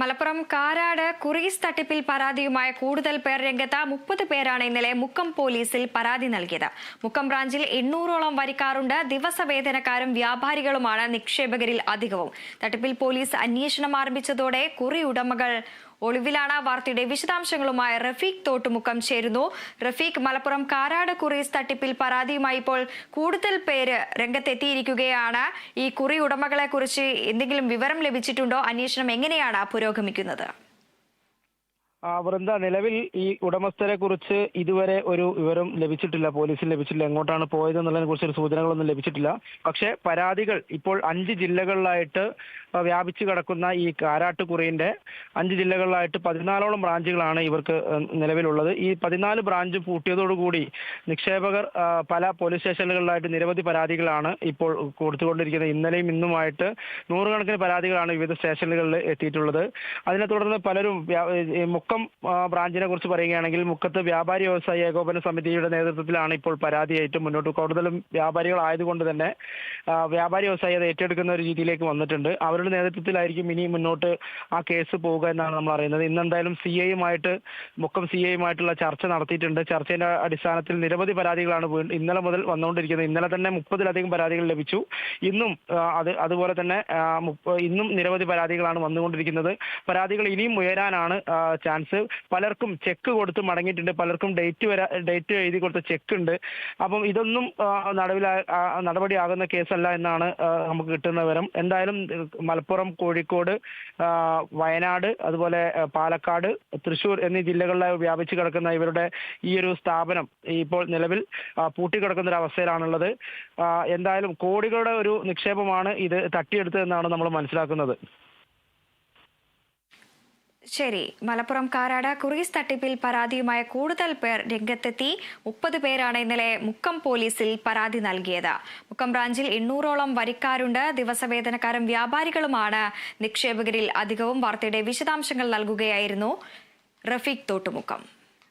മലപ്പുറം കാരാട് കുറീസ് തട്ടിപ്പിൽ പരാതിയുമായ കൂടുതൽ പേർ രംഗത്ത് മുപ്പത് പേരാണ് ഇന്നലെ മുക്കം പോലീസിൽ പരാതി നൽകിയത്. മുക്കം ബ്രാഞ്ചിൽ എണ്ണൂറോളം വരിക്കാറുണ്ട് ദിവസവേതനക്കാരും വ്യാപാരികളുമാണ് നിക്ഷേപകരിൽ അധികവും. തട്ടിപ്പിൽ പോലീസ് അന്വേഷണം ആരംഭിച്ചതോടെ കുറി ഉടമകൾ ഒളിവിലാണ് വാർത്തയുടെ വിശദാംശങ്ങളുമായി റഫീഖ് തോട്ടുമുക്കം ചേരുന്നു. റഫീഖ് മലപ്പുറം കാരാട് കുറീസ് തട്ടിപ്പിൽ പരാതിയുമായി ഇപ്പോൾ കൂടുതൽ പേര് രംഗത്തെത്തിയിരിക്കുകയാണ്. ഈ കുറി ഉടമകളെ കുറിച്ച് എന്തെങ്കിലും വിവരം ലഭിച്ചിട്ടുണ്ടോ? അന്വേഷണം എങ്ങനെയാണ് പുരോഗമിക്കുന്നത്? വൃന്ദ നിലവിൽ ഈ ഉടമസ്ഥരെ കുറിച്ച് ഇതുവരെ ഒരു വിവരം ലഭിച്ചിട്ടില്ല പോലീസിൽ ലഭിച്ചിട്ടില്ല എങ്ങോട്ടാണ് പോയത് എന്നുള്ളതിനെ കുറിച്ച് ഒരു സൂചനകളൊന്നും ലഭിച്ചിട്ടില്ല. പക്ഷെ പരാതികൾ ഇപ്പോൾ അഞ്ച് ജില്ലകളിലായിട്ട് വ്യാപിച്ചു കിടക്കുന്ന ഈ കാരാട്ടുകുറിന്റെ അഞ്ച് ജില്ലകളിലായിട്ട് പതിനാലോളം ബ്രാഞ്ചുകളാണ് ഇവർക്ക് നിലവിലുള്ളത്. ഈ പതിനാല് ബ്രാഞ്ച് പൂട്ടിയതോടുകൂടി നിക്ഷേപകർ പല പോലീസ് സ്റ്റേഷനുകളിലായിട്ട് നിരവധി പരാതികളാണ് ഇപ്പോൾ കൊടുത്തുകൊണ്ടിരിക്കുന്നത്. ഇന്നലെയും ഇന്നുമായിട്ട് നൂറുകണക്കിന് പരാതികളാണ് വിവിധ സ്റ്റേഷനുകളിൽ എത്തിയിട്ടുള്ളത്. അതിനെ തുടർന്ന് പലരും മുക്കം ബ്രാഞ്ചിനെ കുറിച്ച് പറയുകയാണെങ്കിൽ മുക്കത്ത് വ്യാപാരി വ്യവസായ ഏകോപന സമിതിയുടെ നേതൃത്വത്തിലാണ് ഇപ്പോൾ പരാതിയായിട്ട് മുന്നോട്ട്. കൂടുതലും വ്യാപാരികളായതുകൊണ്ട് തന്നെ വ്യാപാരി വ്യവസായി അത് ഏറ്റെടുക്കുന്ന ഒരു രീതിയിലേക്ക് വന്നിട്ടുണ്ട്. അവരുടെ നേതൃത്വത്തിലായിരിക്കും ഇനി മുന്നോട്ട് ആ കേസ് പോവുക എന്നാണ് നമ്മൾ അറിയുന്നത്. ഇന്ന് എന്തായാലും സി ഐയുമായിട്ട് മുക്കം സി ഐയുമായിട്ടുള്ള ചർച്ച നടത്തിയിട്ടുണ്ട്. ചർച്ചയുടെ അടിസ്ഥാനത്തിൽ നിരവധി പരാതികളാണ് ഇന്നലെ മുതൽ വന്നുകൊണ്ടിരിക്കുന്നത്. ഇന്നലെ തന്നെ മുപ്പതിലധികം പരാതികൾ ലഭിച്ചു. ഇന്നും അത് അതുപോലെ തന്നെ ഇന്നും നിരവധി പരാതികളാണ് വന്നുകൊണ്ടിരിക്കുന്നത്. പരാതികൾ ഇനിയും ഉയരാനാണ് ചാൻസ്. പലർക്കും ചെക്ക് കൊടുത്ത് മടങ്ങിയിട്ടുണ്ട്. പലർക്കും ഡേറ്റ് വരാ ഡേറ്റ് എഴുതി കൊടുത്ത ചെക്ക് ഉണ്ട്. അപ്പം ഇതൊന്നും നടപടിയാകുന്ന കേസ് കേസല്ല എന്നാണ് നമുക്ക് കിട്ടുന്ന വിവരം. എന്തായാലും മലപ്പുറം കോഴിക്കോട് വയനാട് അതുപോലെ പാലക്കാട് തൃശൂർ എന്നീ ജില്ലകളിലെ വ്യാപിച്ചു കിടക്കുന്ന ഇവരുടെ ഈ ഒരു സ്ഥാപനം ഇപ്പോൾ നിലവിൽ പൂട്ടിക്കിടക്കുന്ന ഒരു അവസ്ഥയിലാണുള്ളത് എന്തായാലും കോടികളുടെ ഒരു നിക്ഷേപമാണ് ഇത് തട്ടിയെടുത്തതെന്നാണ് നമ്മൾ മനസ്സിലാക്കുന്നത്. ശരി. മലപ്പുറം കാരാട് കുറീസ് തട്ടിപ്പിൽ പരാതിയുമായ കൂടുതൽ പേർ രംഗത്തെത്തി. മുപ്പത് പേരാണ് ഇന്നലെ മുക്കം പോലീസിൽ പരാതി നൽകിയത്. മുക്കം ബ്രാഞ്ചിൽ എണ്ണൂറോളം വരിക്കാരുണ്ട്. ദിവസവേതനക്കാരും വ്യാപാരികളുമാണ്. നിക്ഷേപകരിൽ അധികവും വാർത്തയുടെ വിശദാംശങ്ങൾ നൽകുകയായിരുന്നു റഫീഖ് തോട്ടുമുക്കം.